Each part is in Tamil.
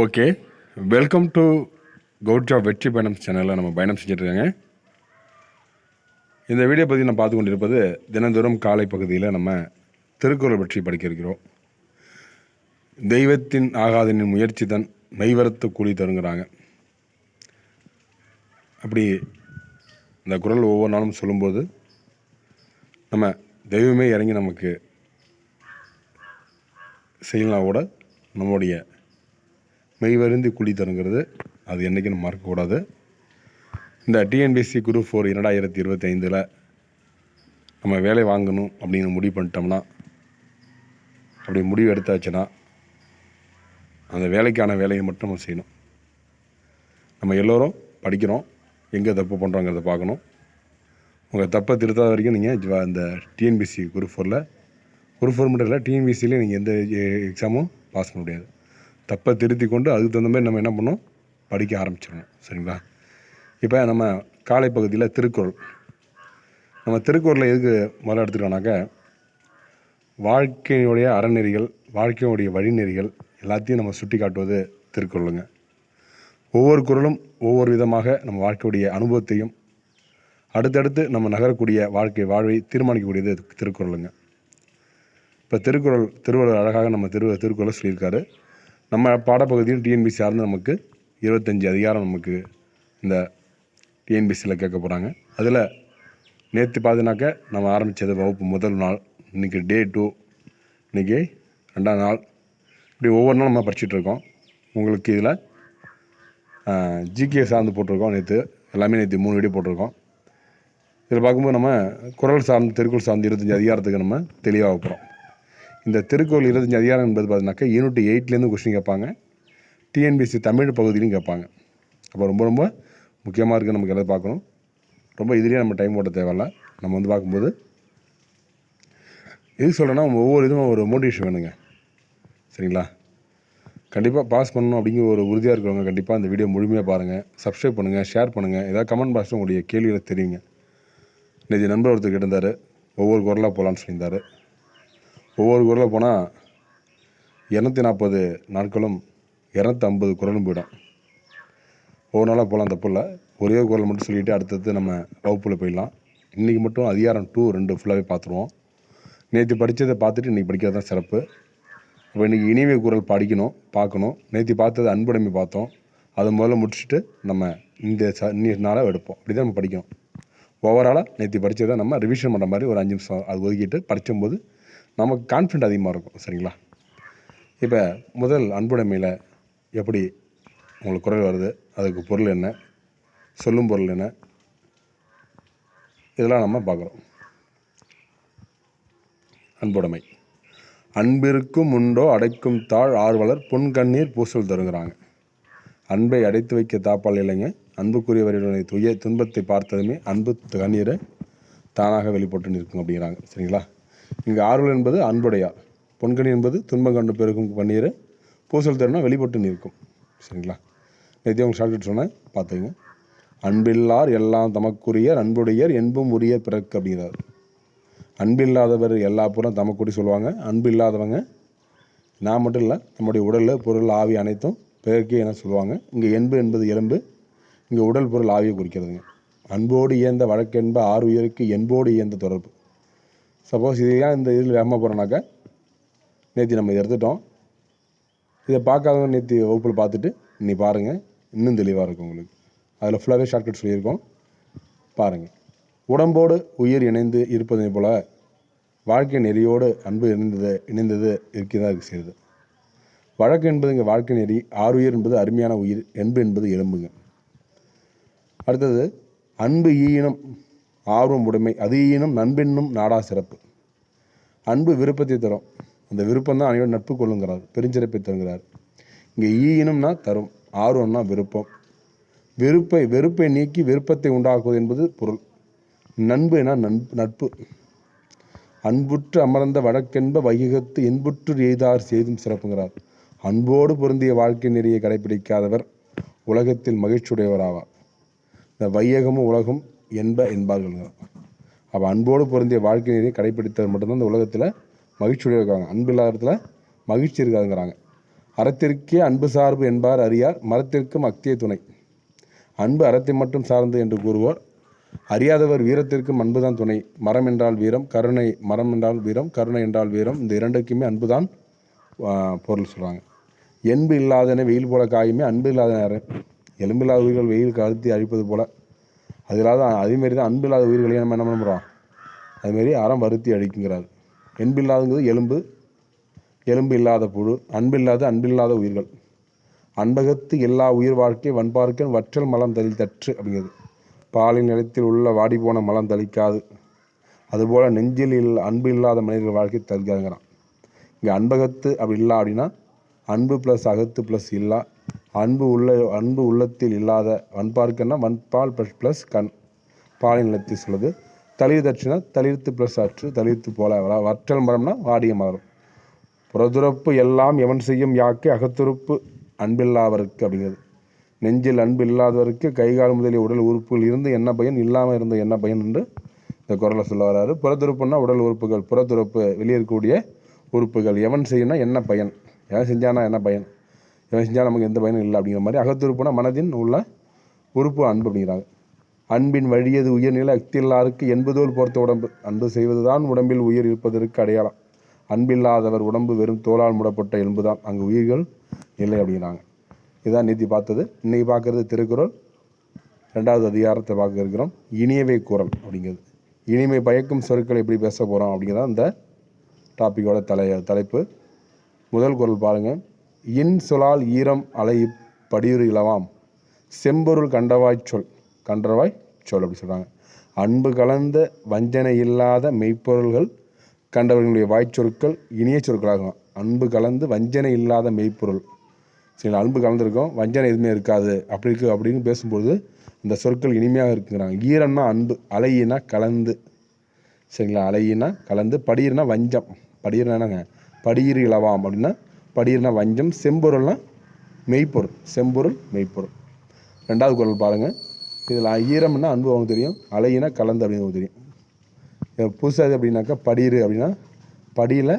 Okay. Welcome to govt job வெற்றி பயணம் சேனலில் நம்ம பயணம் செஞ்சிட்ருக்காங்க. இந்த வீடியோ பற்றி நம்ம பார்த்து கொண்டிருப்பது தினந்தோறும் காலை பகுதியில் நம்ம திருக்குறள் பற்றி படிக்க இருக்கிறோம். தெய்வத்தின் ஆகாதனின் முயற்சி தான் மெய்வரத்து கூலி தருங்கிறாங்க. அப்படி இந்த குரல் ஒவ்வொரு நாளும் சொல்லும்போது நம்ம தெய்வமே இறங்கி நமக்கு செய்யலாம் கூட நம்முடைய மெய்வருந்தி கூலி தருங்கிறது. அது என்றைக்கும் நம்ம மறக்கக்கூடாது இந்த டிஎன்பிஎஸ்சி குரூப் ஃபோர் இரண்டாயிரத்தி இருபத்தி ஐந்தில் நம்ம வேலை வாங்கணும் அப்படின்னு முடிவு பண்ணிட்டோம்னா அப்படி முடிவு எடுத்தாச்சுன்னா அந்த வேலைக்கான வேலையை மட்டும் நம்ம செய்யணும். நம்ம எல்லோரும் படிக்கிறோம் எங்கே தப்பு பண்ணுறோங்கிறத பார்க்கணும். உங்கள் தப்பை திருத்தாத வரைக்கும் நீங்கள் இந்த டிஎன்பிஎஸ்சி குரூப் ஃபோரில் குரூப் ஃபோர் மட்டும் இல்லை டிஎன்பிஎஸ்சிலே நீங்கள் எந்த எக்ஸாமும் பாஸ் பண்ண முடியாது. தப்பை திருத்தி கொண்டு அதுக்கு தகுந்த மாதிரி நம்ம என்ன பண்ணோம் படிக்க ஆரம்பிச்சிடணும். சரிங்களா? இப்போ நம்ம காலை பகுதியில் திருக்குறள். நம்ம திருக்குறளில் எதுக்கு முதல்ல எடுத்துக்கிட்டோம்னாக்க வாழ்க்கையினுடைய அறநெறிகள் வாழ்க்கையினுடைய வழிநெறிகள் எல்லாத்தையும் நம்ம சுட்டி காட்டுவது திருக்குறளுங்க. ஒவ்வொரு குறளும் ஒவ்வொரு விதமாக நம்ம வாழ்க்கையுடைய அனுபவத்தையும் அடுத்தடுத்து நம்ம நகரக்கூடிய வாழ்க்கை வாழ்வை தீர்மானிக்கக்கூடியது திருக்குறளுங்க. இப்போ திருக்குறள் திருவள்ளுவர் அழகாக நம்ம திரு திருக்குறளை சொல்லியிருக்காரு. நம்ம பாடப்பகுதியில் டிஎன்பிசி சார்ந்து நமக்கு இருபத்தஞ்சி அதிகாரம் நமக்கு இந்த டிஎன்பிசியில் கேட்க போகிறாங்க அதில் நேற்று பார்த்தினாக்க நம்ம ஆரம்பித்தது வகுப்பு முதல் நாள். இன்றைக்கி டே டூ இன்றைக்கி ரெண்டாம் நாள். இப்படி ஒவ்வொரு நாளும் நம்ம படிச்சுட்ருக்கோம் உங்களுக்கு இதில் ஜிகே சார்ந்து போட்டிருக்கோம் நேற்று எல்லாமே நேற்று மூணு வீடியோ போட்டிருக்கோம். இதில் பார்க்கும்போது நம்ம குரல் சார்ந்து தெருக்குள் சார்ந்து இருபத்தஞ்சி அதிகாரத்துக்கு நம்ம தெளிவாக போகிறோம் இந்த திருக்குறள் இருபத்தஞ்சி அதிகாரம் என்பது பார்த்தீங்கன்னாக்கா யூனிட் எயிட்லேருந்து கொஸ்டின் கேட்பாங்க. டிஎன்பிசி தமிழ் பகுதியிலையும் கேட்பாங்க. அப்போ ரொம்ப ரொம்ப முக்கியமாக இருக்குது நமக்கு எல்லாம் பார்க்கணும். ரொம்ப இதுலேயே நம்ம டைம் ஓட்ட தேவையில்ல. நம்ம வந்து பார்க்கும்போது எது சொல்கிறேன்னா ஒவ்வொரு இதுவும் ஒரு மோட்டிவேஷன் வேணுங்க. சரிங்களா? கண்டிப்பாக பாஸ் பண்ணணும் அப்படிங்கிற ஒரு உறுதியாக இருக்கிறவங்க கண்டிப்பாக இந்த வீடியோ முழுமையாக பாருங்கள் சப்ஸ்கிரைப் பண்ணுங்கள் ஷேர் பண்ணுங்கள் ஏதாவது கமெண்ட் பாக்ஸில் உங்களுடைய கேள்விகளை தெரியுங்க நேற்று நண்பர் ஒருத்தர் கேட்டிருந்தார். ஒவ்வொரு குரலாக போகலான்னு சொல்லியிருந்தார். ஒவ்வொரு குரலாக போனால் இரநூத்தி நாற்பது நாட்களும் இரநூத்தி ஐம்பது குரலும் போயிடும். ஒவ்வொரு நாளாக போகலாம் தப்பு இல்லை ஒரே குரல் மட்டும் சொல்லிவிட்டு அடுத்தடுத்து நம்ம வகுப்பில் போயிடலாம். இன்றைக்கி மட்டும் அதிகாரம் டூ ரெண்டு ஃபுல்லாகவே பார்த்துருவோம். நேற்று படித்ததை பார்த்துட்டு இன்றைக்கி படிக்கிறது தான் சிறப்பு. அப்போ இன்றைக்கி இனிமை குரல் படிக்கணும் பார்க்கணும். நேற்று பார்த்தது அன்புடைமை பார்த்தோம். அதை முதல்ல முடிச்சுட்டு நம்ம இந்த ச நாளாக எடுப்போம். அப்படி தான் நம்ம படிக்கணும். ஓவராலாக நேற்று படித்ததை நம்ம ரிவிஷன் பண்ணுற மாதிரி ஒரு அஞ்சு நிமிஷம் அது ஒதுக்கிட்டு படிக்கும்போது நமக்கு கான்ஃபிடென்ட் அதிகமாக இருக்கும் சரிங்களா? இப்போ முதல் அன்புடைமையில் எப்படி உங்களுக்கு குரல் வருது? அதுக்கு பொருள் என்ன? சொல்லும் பொருள் என்ன? இதெல்லாம் நம்ம பார்க்குறோம். அன்புடைமை. அன்பிற்கும் உண்டோ அடைக்கும் தாழ் ஆர்வலர் பொன்கண்ணீர் பூசல் தருங்கிறாங்க அன்பை அடைத்து வைக்க தாப்பால் இல்லைங்க. அன்புக்குரியவர்களுடைய துய துன்பத்தை பார்த்ததுமே அன்பு கண்ணீரை தானாக வெளிப்பட்டு நிற்கும் அப்படிங்கிறாங்க சரிங்களா? இங்கே ஆர்வல் என்பது அன்புடையார் பொன்கனி என்பது துன்பம் கண்டு பெருக்கும் பன்னீர். பூசல் தருணா வெளிப்பட்டு நிற்கும். சரிங்களா? நேற்று உங்கள் ஷார்ட் சொன்னேன். பார்த்துங்க அன்பில்லார் எல்லாம் தமக்குரியர் அன்புடையர் என்பும் உரியர் பிறக்கு அப்படிங்கிறார். அன்பில்லாதவர் எல்லா புறம் தமக்குடி சொல்லுவாங்க. அன்பு இல்லாதவங்க நான் மட்டும் இல்லை நம்முடைய உடலில் பொருள் ஆவி அனைத்தும் பிறக்கே என சொல்லுவாங்க. இங்கே என்பு என்பது எலும்பு இங்கே உடல் பொருள் ஆவியை குறிக்கிறதுங்க. அன்போடு இயந்த வழக்கென்ப ஆறு உயிருக்கு என்போடு இயந்த தொடர்பு. சப்போஸ் இதெல்லாம் இந்த இதில் வேகமாக போகிறோன்னாக்கா நேற்று நம்ம இதை எடுத்துட்டோம். இதை பார்க்காதவங்க நேற்று வகுப்பில் பார்த்துட்டு இன்னி பாருங்கள் இன்னும் தெளிவாக இருக்கும் உங்களுக்கு. அதில் ஃபுல்லாகவே ஷார்ட்கட் சொல்லியிருக்கோம். பாருங்கள் உடம்போடு உயிர் இணைந்து இருப்பதை போல் வாழ்க்கை நெறியோடு அன்பு இணைந்தது இணைந்தது இருக்கிறதா இருக்கு செய்யுது. வழக்கு என்பது இங்கே வாழ்க்கை நெறி ஆறுயிர் என்பது அருமையான உயிர் என்பு என்பது எலும்புங்க. அடுத்தது அன்பு ஈயினம். ஆர்வம் உடைமை அது ஈனும் நண்பென்னும் நாடா சிறப்பு. அன்பு விருப்பத்தை தரும். அந்த விருப்பம் தான் அனைவரும் நட்பு கொள்ளுங்கிறார் பெருஞ்சிறப்பை தருங்கிறார் இங்கே ஈயினும்னா தரும் ஆர்வம்னா விருப்பம். வெறுப்பை வெறுப்பை நீக்கி விருப்பத்தை உண்டாக்குவது என்பது பொருள். நண்பு என நட்பு. நட்பு அன்புற்று அமர்ந்த வழக்கென்ப வையகத்து இன்புற்று எய்தார் செய்தும் சிறப்புங்கிறார். அன்போடு பொருந்திய வாழ்க்கை நெறியை கடைபிடிக்காதவர் உலகத்தில் மகிழ்ச்சியுடையவராவார். இந்த வையகமும் உலகம் என்ப என்பார்கள். அப்போ அன்போடு பொருந்திய வாழ்க்கை நெறியை கடைப்பிடித்தவர் மட்டும்தான் இந்த உலகத்தில் மகிழ்ச்சியுடைய இருக்காங்க. அன்பு இல்லாதத்தில் மகிழ்ச்சி இருக்காதுங்கிறாங்க. அறத்திற்கே அன்பு சார்பு என்பார் அறியார் மரத்திற்கும் அக்திய துணை. அன்பு அறத்தை மட்டும் சார்ந்து என்று கூறுவோர். அறியாதவர் வீரத்திற்கும் அன்புதான் துணை. மரம் என்றால் வீரம் கருணை மரம் என்றால் வீரம் கருணை என்றால் வீரம். இந்த இரண்டுக்குமே அன்புதான் பொருள் சொல்கிறாங்க என்பு இல்லாதன வெயில் போல காயுமே அன்பு இல்லாத நேரம் எலும்பில்லாத உயிர்கள் வெயில் கழுத்தி அழிப்பது போல அது இல்லாத அதேமாரி தான் அன்பில்லாத உயிர்களையும் நம்ம என்ன பண்ணுறோம்? அதுமாரி அறம் வருத்தி அழிக்குங்கிறார் என்பில்லாதங்கிறது எலும்பு. எலும்பு இல்லாத புழு அன்பில்லாத அன்பில்லாத உயிர்கள். அன்பகத்து எல்லா உயிர் வாழ்க்கை வன்பார்க்கன் வற்றல் மலம் தளி தற்று அப்படிங்கிறது. பாலின் நிலத்தில் உள்ள வாடி போன மலம் தளிக்காது. அதுபோல் நெஞ்சில் இல் அன்பு இல்லாத மனிதர்கள் வாழ்க்கை தளிக்காதுங்கிறான். இங்கே அன்பகத்து அப்படி இல்லை அப்படின்னா அன்பு ப்ளஸ் அகத்து ப்ளஸ் இல்லா அன்பு உள்ள அன்பு உள்ளத்தில் இல்லாத வன்பார்க்கன்னா வன்பால் ப்ளஸ் ப்ளஸ் கண் பாலின் நிலத்தில் சொல்லுது. தளிர் தற்றுனா தளிர்த்து ப்ளஸ் ஆற்று தளிர்த்து போல. வற்றல் மரம்னா வாடிய மரம். புறதுறப்பு எல்லாம் எவன் செய்யும் யாக்கை அகத்துறுப்பு? அன்பில்லாதவருக்கு அப்படிங்கிறது. நெஞ்சில் அன்பு இல்லாதவருக்கு கைகால் முதலிய உடல் உறுப்புகள் இருந்து என்ன பயன்? இல்லாமல் இருந்த என்ன பயன் என்று இந்த குரலை சொல்ல வராரு. புறத்துறுப்புன்னா உடல் உறுப்புகள். புறத்துறுப்பு வெளியே இருக்கக்கூடிய உறுப்புகள். எவன் செய்யணும்னா என்ன பயன்? எவன் செஞ்சானா என்ன பயன்? எவன் செஞ்சால் நமக்கு எந்த பயனும் இல்லை அப்படிங்கிற மாதிரி அகத்துறுப்புனா மனதின் உள்ள உறுப்பு அன்பு அப்படிங்கிறாங்க. அன்பின் வழியது உயர்நிலை அக்தில்லாருக்கு என்பதோல் பொறுத்த உடம்பு. அன்பு செய்வதுதான் உடம்பில் உயிர் இருப்பதற்கு அடையாளம். அன்பில்லாதவர் உடம்பு வெறும் தோலால் மூடப்பட்ட எலும்புதான். அங்கு உயிர்கள் இல்லை அப்படிங்கிறாங்க. இதுதான் நேற்று பார்த்தது. இன்னைக்கு பார்க்குறது திருக்குறள். ரெண்டாவது அதிகாரத்தை பார்க்க இருக்கிறோம். இனியவை குரல் அப்படிங்கிறது. இனிமை பயக்கும் சொற்கள் எப்படி பேச போகிறோம் அப்படிங்கிறதான் இந்த டாப்பிக்கோட தலை தலைப்பு. முதல் குரல் பாருங்கள் இன் சொலால் ஈரம் அலை படியுறு இலவாம் செம்பொருள் கண்டவாய் சொல் கண்டவாய் சொல் அப்படி சொல்கிறாங்க அன்பு கலந்த வஞ்சனை இல்லாத மெய்ப்பொருள்கள் கண்டவர்களுடைய வாய்ச்சொற்கள் இனிய சொற்களாகும். அன்பு கலந்து வஞ்சனை இல்லாத மெய்ப்பொருள். சரி அன்பு கலந்துருக்கும் வஞ்சனை எதுவுமே இருக்காது. அப்படி இருக்கு அப்படின்னு பேசும்பொழுது இந்த சொற்கள் இனிமையாக இருக்குங்கிறாங்க. ஈரம்னா அன்பு அலையினா கலந்து. சரிங்களா? அலையினா கலந்து படியிருனா வஞ்சம். படியிருனா என்னங்க? படியிரு இலவாம் அப்படின்னா படியிருனா வஞ்சம் செம்பொருள்னா மெய்ப்பொருள் செம்பொருள் மெய்ப்பொருள். ரெண்டாவது குரல் பாருங்கள் இதில் ஈரம்னா அன்பு அவங்களுக்கு தெரியும் அலையினா கலந்து அப்படின்னு அவங்களுக்கு தெரியும். இது புதுசாக அப்படின்னாக்கா படியிரு அப்படின்னா படியில்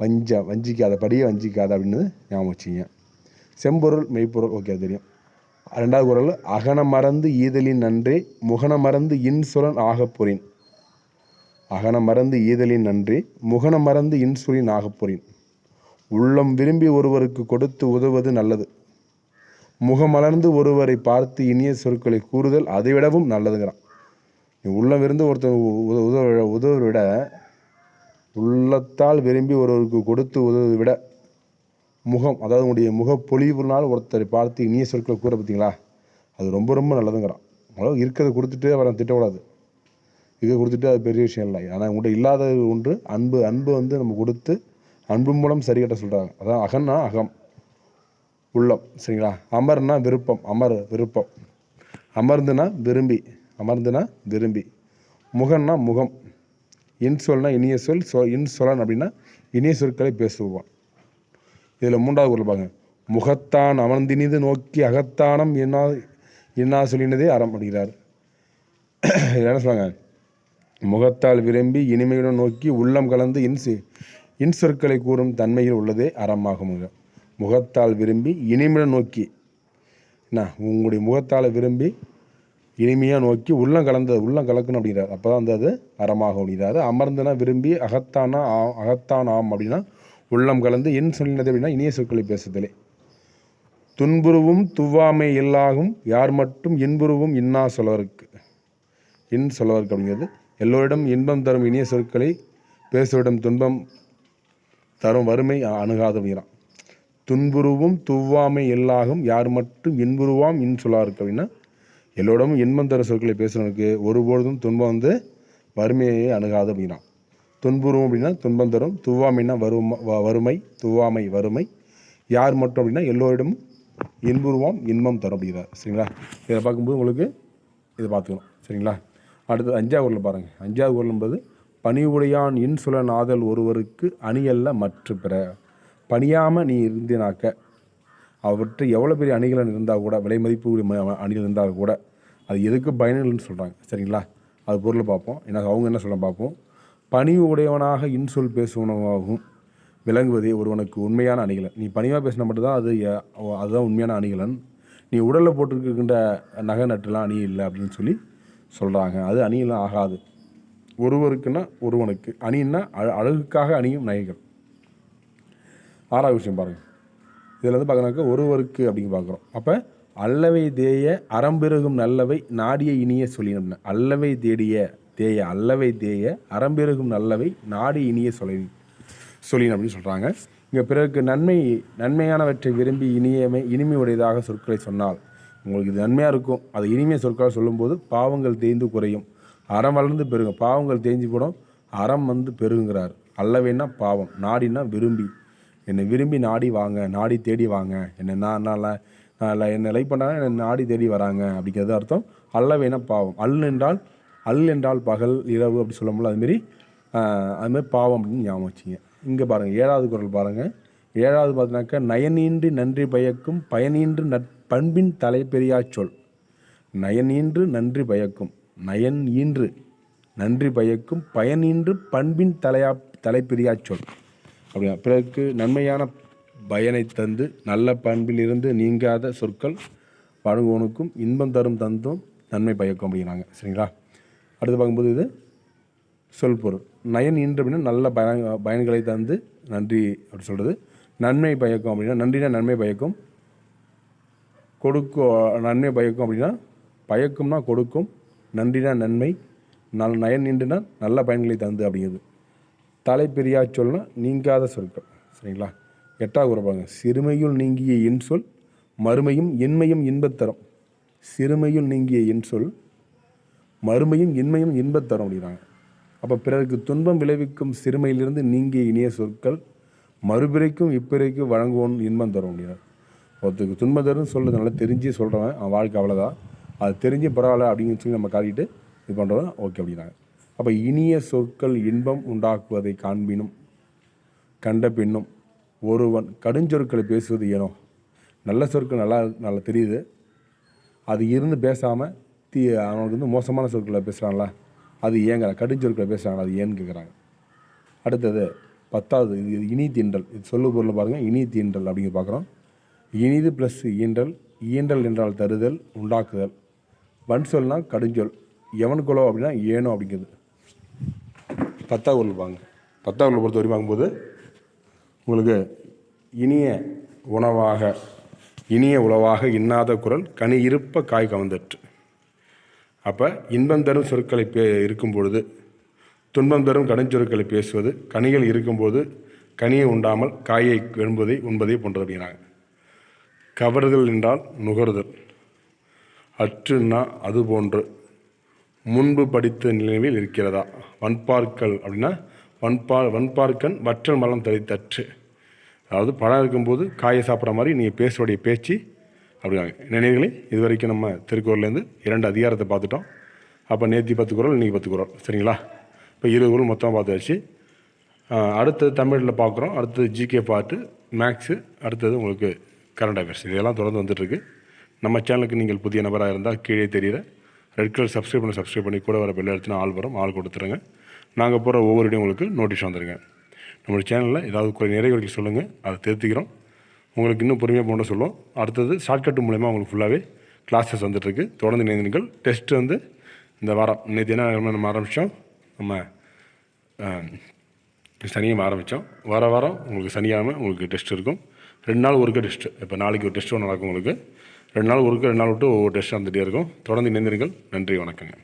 வஞ்ச வஞ்சிக்காத படியை வஞ்சிக்காத அப்படின்னு ஞாபகம் வச்சுங்க செம்பொருள் மெய்ப்பொருள் ஓகே அது தெரியும். ரெண்டாவது குரல் அகன மறந்து ஈதலின் நன்றே முகன மறந்து இன்சுரன் ஆகப்பொறின் அகன மறந்து ஈதலின் நன்றி முகன மறந்து இன்சுரின் ஆகப்பொறின் உள்ளம் விரும்பி ஒருவருக்கு கொடுத்து உதவுவது நல்லது. முகமலர்ந்து ஒருவரை பார்த்து இனிய சொற்களை கூறுதல் அதைவிடவும் நல்லதுங்கிறான். நீ உள்ளம் இருந்து ஒருத்தர் உதவ உதவுவதை விட உள்ளத்தால் விரும்பி ஒருவருக்கு கொடுத்து உதவுவதை விட முகம் அதாவது உங்களுடைய முகப்பொழிவுனால் ஒருத்தரை பார்த்து இனிய சொற்களை கூற பார்த்தீங்களா? அது ரொம்ப ரொம்ப நல்லதுங்கிறான். அதாவது இருக்கிறத கொடுத்துட்டு அவரை திட்டக்கூடாது. இதை கொடுத்துட்டு அது பெரிய விஷயம் இல்லை. ஆனால் உங்கள்கிட்ட இல்லாதது ஒன்று அன்பு அன்பு வந்து நம்ம கொடுத்து அன்பு மூலம் சரி கட்ட சொல்கிறாங்க அதான் அகன்னா அகம். உள்ளம் சரிங்களா? அமர்னா விருப்பம் அமர் விருப்பம். அமர்ந்துனா விரும்பி அமர்ந்துனா விரும்பி. முகம்னா முகம். இன் சொல்னா இனிய சொல் சொ இன் சொலன் அப்படின்னா இனிய சொற்களை பேசுவான் இதில் மூன்றாவது குரல் பாருங்க. முகத்தான் அமர்ந்தினிது நோக்கி அகத்தானம் என்ன என்ன சொல்லினதே அறம் அப்படிங்கிறார் என்ன சொல்லுவாங்க முகத்தால் விரும்பி இனிமையுடன் நோக்கி உள்ளம் கலந்து இன்சு இன்சொற்களை கூறும் தன்மையில் உள்ளதே அறமாகுமுங்க முகத்தால் விரும்பி இனிமையை நோக்கி. என்ன? உங்களுடைய முகத்தால் விரும்பி இனிமையாக நோக்கி உள்ளம் கலந்த உள்ளம் கலக்கணும் அப்படிங்கிறார். அப்போ தான் அந்த அது அறமாகும் அப்படிங்கிறாரு. அமர்ந்துனா விரும்பி அகத்தானா ஆ அகத்தான் ஆம் அப்படின்னா உள்ளம் கலந்து என் சொல்லினது அப்படின்னா இனிய சொற்களை பேசுதலே. துன்புருவும் துவாமை இல்லாகும் யார் மட்டும் இன்புருவும் இன்னா சொல்வருக்கு இன் சொல்வருக்கு அப்படிங்கிறது எல்லோரிடம் இன்பம் தரும் இனிய சொற்களை பேசுவிடம் துன்பம் தரும் வறுமை அணுகாது துன்புருவும் துவ்வாமை இல்லாகும் யார் மட்டும் இன்புருவாம் இன் சொல்லாருக்கு அப்படின்னா எல்லோடமும் இன்பம் தரும் சொற்களை பேசுகிறவனுக்கு ஒருபொழுதும் துன்பம் வந்து வறுமையை அணுகாது அப்படின்னா துன்புருவம் அப்படின்னா துன்பம் தரும். துவாமைன்னா வறும வ- வறுமை துவாமை வறுமை. யார் மட்டும் அப்படின்னா எல்லோரிடமும் இன்புருவாம் இன்பம் தரும் அப்படிங்கிறார். சரிங்களா? இதை பார்க்கும்போது உங்களுக்கு இதை பார்த்துக்கணும். சரிங்களா? அடுத்து அஞ்சாவது குரல் பாருங்கள் அஞ்சாவது குரல் என்பது பணிவுடையான் இன்சுலன் ஆதல் ஒருவருக்கு அணியல்ல மற்ற பிற. பணியாமல் நீ இருந்தினாக்க அவற்றை எவ்வளோ பெரிய அணிகள் இருந்தால் கூட விலை மதிப்பு அணிகள் இருந்தால் கூட அது எதுக்கு பயனில்னு சொல்கிறாங்க சரிங்களா? அது பொருளை பார்ப்போம். எனக்கு அவங்க என்ன சொல்ல பார்ப்போம்? பணிவு உடையவனாக இன்சொல் பேசுவனவாகும் விளங்குவதே ஒருவனுக்கு உண்மையான அணிகலன். நீ பணிவாக பேசினா மட்டும்தான் அது அதுதான் உண்மையான அணிகலன். நீ உடலில் போட்டிருக்கின்ற நகை நட்டுலாம் அணி இல்லை அப்படின்னு சொல்லி சொல்கிறாங்க அது அணியெல்லாம் ஆகாது. ஒருவருக்குன்னா ஒருவனுக்கு அணின்னா அழ- அழகுக்காக அணியும் நகைகள். ஆறாவது விஷயம் பாருங்கள் இதில் வந்து பார்க்கணாக்க ஒருவருக்கு அப்படின்னு பார்க்குறோம் அப்போ அல்லவை தேய அறம்பிறகும் நல்லவை நாடிய இனிய சொல்லினம்னு. அல்லவை தேடிய தேய அல்லவை தேய அறம்பிறகும் நல்லவை நாடி இனிய சொல்லி சொல்லின அப்படின்னு சொல்கிறாங்க இங்கே பிறருக்கு நன்மை நன்மையானவற்றை விரும்பி இனியமை இனிமை உடையதாக சொற்களை சொன்னால் உங்களுக்கு இது நன்மையாக இருக்கும். அது இனிமைய சொற்களை சொல்லும்போது பாவங்கள் தேய்ந்து குறையும். அறம் வளர்ந்து பெருங்க பாவங்கள் தேஞ்சி போடும் அறம் வந்து பெருகுங்கிறார் அல்லவேன்னா பாவம். நாடினா விரும்பி. என்னை விரும்பி நாடி வாங்க நாடி தேடி வாங்க. என்னை நான் நான் ல- என்னை லைக் பண்ணால் என்னை நாடி தேடி வராங்க அப்படிங்கிறது அர்த்தம். அல்லவேனா பாவம். அல் என்றால் அல் என்றால் பகல் இரவு அப்படி சொல்லும்போது அதுமாரி அதுமாரி பாவம் அப்படின்னு ஞாபகம் வச்சுங்க. இங்கே பாருங்கள் ஏழாவது குரல் பாருங்கள் ஏழாவது பார்த்தீங்கன்னாக்கா நயனின்றி நன்றி பயக்கும் பயனின்றி நற்பண்பின் தலைப்பெரியா சொல். நயனின்று நன்றி பயக்கும். நயன் ஈன்று. நன்றி பயக்கும் பயனீன்று பண்பின் தலையா தலைப்பிரியாச் சொல். அப்படியா? பிறருக்கு நன்மையான பயனை தந்து நல்ல பண்பிலிருந்து நீங்காத சொற்கள் பழகுவனுக்கும் இன்பம் தரும் தந்தும் நன்மை பயக்கும் அப்படிங்கிறாங்க. சரிங்களா? அடுத்து பார்க்கும்போது இது சொல் பொருள் நயன் இன்று அப்படின்னா நல்ல பயன் பயன்களை தந்து நன்றி அப்படி சொல்கிறது நன்மை பயக்கும் அப்படின்னா நன்றினா நன்மை பயக்கும். கொடுக்கும் நன்மை பயக்கும் அப்படின்னா பயக்கும்னா கொடுக்கும். நன்றினா நன்மை நல் நயன் நின்றுனா நல்ல பயன்களை தந்து அப்படிங்கிறது தலைப்பெரியா சொல்னா நீங்காத சொற்கள் சரிங்களா? எட்டாவது உறப்பாங்க சிறுமையுள் நீங்கிய என் சொல் மறுமையும் இன்மையும் இன்பத் தரும். சிறுமையுள் நீங்கிய என் சொல் மறுமையும் இன்மையும் இன்பத்தரும் அப்படிங்கிறாங்க. அப்போ பிறருக்கு துன்பம் விளைவிக்கும் சிறுமையிலிருந்து நீங்கிய இனிய சொற்கள் மறுபிறைக்கும் இப்பிறைக்கும் வழங்குவோன்னு இன்பம் தரும் அப்படிங்கிறார். ஒருத்தருக்கு துன்பம் தரும்னு சொல்கிறது நல்லா தெரிஞ்சு சொல்கிறவன் அவன் வாழ்க்கை அவ்வளோதான் அது தெரிஞ்சு பரவாயில்ல அப்படின்னு சொல்லி நம்ம காட்டிட்டு இது பண்ணுறோம் ஓகே அப்படின்னாங்க. அப்போ இனிய சொற்கள் இன்பம் உண்டாக்குவதை காண்பினும் கண்ட பின்னும் ஒருவன் கடுஞ்சொற்களை பேசுவது ஏனோ? நல்ல சொற்கள் நல்லா நல்லா தெரியுது. அது இருந்து பேசாமல் தீ அவனுக்கு வந்து மோசமான சொற்களை பேசுகிறாங்களா அது ஏங்க கடுஞ்சொற்களை பேசுகிறாங்களா அது ஏன்னு கேட்குறாங்க அடுத்தது பத்தாவது இது இது இனி தீண்டல். இது சொல்லு பொருள் பாருங்கள் இனி தீண்டல் அப்படிங்கிற பார்க்குறோம் இனிது ப்ளஸ் ஈண்டல் ஈண்டல் என்றால் தருதல் உண்டாக்குதல். வன் சொல்னா கடுஞ்சொல் எவனுக்குள்ளோ அப்படின்னா ஏனோ அப்படிங்கிறது. பத்தாவது குரல் வாங்க. பத்தாவது குரல் பொறுத்த வரைக்கும் வாங்கும்போது உங்களுக்கு இனிய உணவாக இனிய உளவாக இன்னாத குரல் கனி இருப்ப காய் கவர்ந்தற்று அப்போ இன்பம் தரும் சொற்களை பே இருக்கும் பொழுது துன்பம் தரும் கடுஞ்சொற்களை பேசுவது கனிகள் இருக்கும்போது கனியை உண்டாமல் காயை வெண்பதை உண்பதை போன்றது அப்படிங்கிறாங்க. கவருதல் என்றால் நுகர்தல். அற்றுன்னா அது போன்று முன்பு படித்த நினைவில் இருக்கிறதா? வன்பார்க்கல் அப்படின்னா வன்பார் வன்பார்க்கன் வற்றல் மலம் தரித்தற்று. அதாவது பழம் இருக்கும்போது காயை சாப்பிட்ற மாதிரி நீங்கள் பேசுடைய பேச்சு அப்படிங்காங்க நினைவுகளே இது வரைக்கும் நம்ம திருக்குறள்லேருந்து இரண்டு அதிகாரத்தை பார்த்துட்டோம். அப்போ நேற்று பத்து குரல் இன்றைக்கி பத்து குரல். சரிங்களா? இப்போ இருபது குரல் மொத்தமாக பார்த்தாச்சு. அடுத்தது தமிழில் பார்க்குறோம். அடுத்தது ஜிகே பாட்டு மேக்ஸு அடுத்தது உங்களுக்கு கரண்ட் அஃபேர்ஸ் இதெல்லாம் தொடர்ந்து வந்துட்டுருக்கு. நம்ம சேனலுக்கு நீங்கள் புதிய நபராக இருந்தால் கீழே தெரியுற ரெட் கலர் சப்ஸ்கிரைப் பண்ணி சப்ஸ்கிரைப் பண்ணி கூட வர பெல் எடுத்துனா ஆள் வரும். ஆள் கொடுத்துருங்க. நாங்கள் போகிற ஒவ்வொரு இடையும் உங்களுக்கு நோட்டீஸ் வந்துடுங்க நம்மளோட சேனலில் ஏதாவது குறை நிறைவேறி சொல்லுங்கள் அதை திருத்திக்கிறோம். உங்களுக்கு இன்னும் பொறுமையாக போன சொல்லுவோம். அடுத்தது ஷார்ட்கட் மூலயமா உங்களுக்கு ஃபுல்லாகவே கிளாஸஸ் வந்துட்டுருக்கு. தொடர்ந்து நினைந்தீர்கள் டெஸ்ட் வந்து இந்த வாரம் நேற்று என்ன நம்ம ஆரம்பித்தோம் நம்ம சனியும் ஆரம்பித்தோம் வார வாரம் உங்களுக்கு சனியாமல் உங்களுக்கு டெஸ்ட் இருக்கும். ரெண்டு நாள் ஒருக்க டெஸ்ட்டு இப்போ நாளைக்கு ஒரு டெஸ்ட் ஒன்று நடக்கும் உங்களுக்கு. ரெண்டு நாள் ஒருக்கு ரெண்டு நாள் விட்டு ஒவ்வொரு டெஸ்ட் வந்துகிட்டே இருக்கும். தொடர்ந்து இணைந்திருங்கள். நன்றி வணக்கங்க.